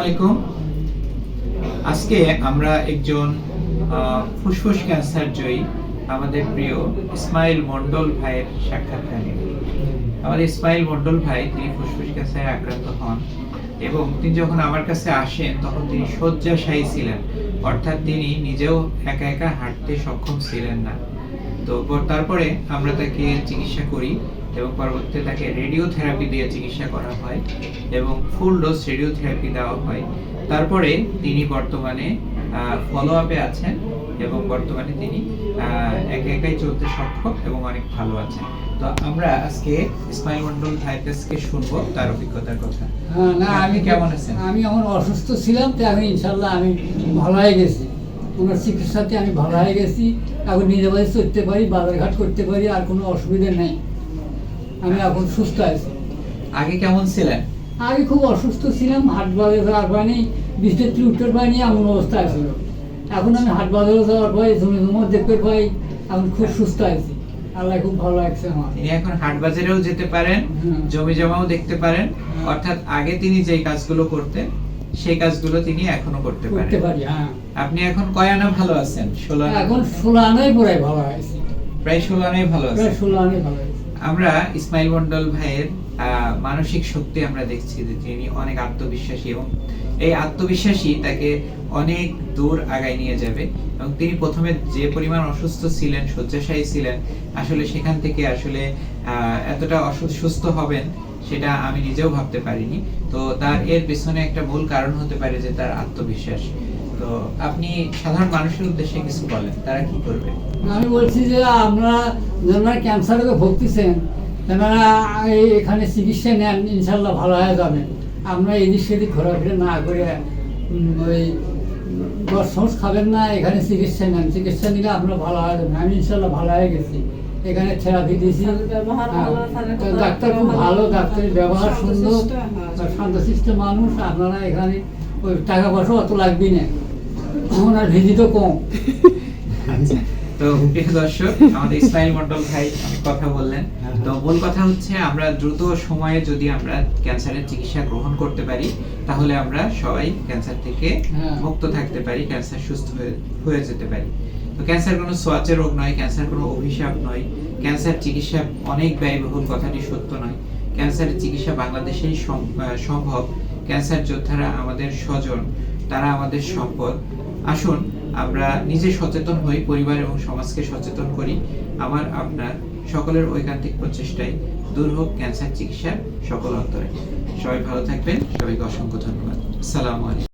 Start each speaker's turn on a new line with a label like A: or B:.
A: আলাইকুম। আজকে আমরা একজন ফুসফুস ক্যান্সার জয়ী আমাদের প্রিয় ইসমাইল মন্ডল ভাইয়ের সাক্ষাৎকার। নেব আমাদের ইসমাইল মন্ডল ভাই, তিনি ফুসফুস ক্যান্সারে আক্রান্ত হন এবং তিনি যখন আমার কাছে আসেন, তখন তিনি শয্যাশায়ী ছিলেন। অর্থাৎ তিনি নিজেও একা একা হাঁটতে সক্ষম ছিলেন না। তো তারপরে আমরা তাকে চিকিৎসা করি। এবং পরবর্তীতে তাকে রেডিও থেরাপি দিয়ে চিকিৎসা করা হয় এবং ফুল ডোজ রেডিও থেরাপি দেওয়া হয়। তারপরে তিনি বর্তমানে ফলো আপে আছেন এবং বর্তমানে তিনি একা একাই চলতে সক্ষম এবং অনেক ভালো আছেন। তো আমরা আজকে ইসমাইল মন্ডল কাছ শুনব তার অভিজ্ঞতার কথা।
B: হ্যাঁ, না আমি
A: কেমন আছেন?
B: আমি আমার অসুস্থ ছিলাম তো আমি ইনশাল্লাহ আমি ভালো হয়ে গেছি। ওনার চিকিৎসাতে আমি ভালো হয়ে গেছি এখন নিজে বাড়ি চলতে পারি বাজারঘাট করতে পারি আর কোনো অসুবিধা নেই। আমি এখন সুস্থ আছি।
A: আগে কেমন ছিলেন?
B: আগে খুব অসুস্থ ছিলাম হাট বাজারে যাওয়ার পানি বিষ্ণের উত্তর পাইনি এমন অবস্থা ছিল এখন আমি হাট বাজারে যাওয়ার পরে জমি জমা দেখতে পাই এখন খুব সুস্থ আছি। আল্লাহ খুব ভালো লাগছে আমার।
A: এখন হাট বাজারেও যেতে পারেন জমি জমাও দেখতে পারেন অর্থাৎ আগে তিনি যেই কাজগুলো করতেন সেই কাজগুলো তিনি এখনও করতে
B: করতে পারি হ্যাঁ।
A: আপনি এখন কয় আনা ভালো আছেন? ষোলো?
B: এখন ষোলো আনাই পুরাই ভালো হয়েছে
A: প্রায় ষোলো আনাই ভালো আছেন।
B: প্রায় ষোলো আনাই ভালো
A: আমরা ইসমাইল মন্ডল ভাইয়ের মানসিক শক্তি আমরা দেখছি যে তিনি অনেক আত্মবিশ্বাসী এবং এই আত্মবিশ্বাসী তাকে অনেক দূর আগায় নিয়ে যাবে এবং তিনি প্রথমে যে পরিমাণ অসুস্থ ছিলেন, শয্যাশায়ী ছিলেন, আসলে সেখান থেকে আসলে এতটা সুস্থ হবেন সেটা আমি নিজেও ভাবতে পারিনি। তো তার এর পেছনে একটা মূল কারণ হতে পারে যে তার আত্মবিশ্বাস। তো আপনি সাধারণ মানুষের উদ্দেশ্যে কিছু বলেন তারা কি করবে?
B: আমি বলছি যে আমরা যারা ক্যান্সারে ভুগতেছেন তেনারা এখানে চিকিৎসা নেন ইনশাল্লাহ ভালো হয়ে যাবেন আমরা এদিক সেদিক ঘোরাফেরা না করে ওই সমস খাবেন না এখানে চিকিৎসা নেন। চিকিৎসা নিলে আমরা ভালো হয়ে যাবেন আমি ইনশাল্লাহ ভালো হয়ে গেছি। এখানে থেরাপি দিয়েছি। হ্যাঁ, ডাক্তার খুব ভালো। ডাক্তারের ব্যবহার সুন্দর।
C: শান্তশিষ্ট, হ্যাঁ।
B: মানুষ আপনারা এখানে ওই টাকা পয়সা অত লাগবেই না। ওনার ভিজিটও কম।
A: আচ্ছা তো প্রিয় দর্শক আমাদের ইসমাইল মন্ডল ভাই কথা বললেন। তো মূল কথা হচ্ছে আমরা দ্রুত সময়ে যদি আমরা ক্যান্সারের চিকিৎসা গ্রহণ করতে পারি তাহলে আমরা সবাই ক্যান্সার থেকে
B: হ্যাঁ।
A: মুক্ত থাকতে পারি ক্যান্সার সুস্থ হয়ে হয়ে যেতে পারি। তো ক্যান্সার কোনো সোয়াচের রোগ নয় ক্যান্সার কোনো অভিশাপ নয়। ক্যান্সার চিকিৎসা অনেক ব্যয়বহুল কথাটি সত্য নয়। ক্যান্সারের চিকিৎসা বাংলাদেশেই সম্ভব। ক্যান্সার যোদ্ধারা আমাদের স্বজন তারা আমাদের সম্পদ। আসুন, আমরা নিজে সচেতন হই, পরিবার এবং সমাজকে সচেতন করি। আমার, আপনার সকলের ঐকান্তিক প্রচেষ্টায় দূর হোক ক্যান্সার চিকিৎসার সকল অন্তরে। সবাই ভালো থাকবেন, সবাইকে অসংখ্য ধন্যবাদ। সালাম আলাইকুম।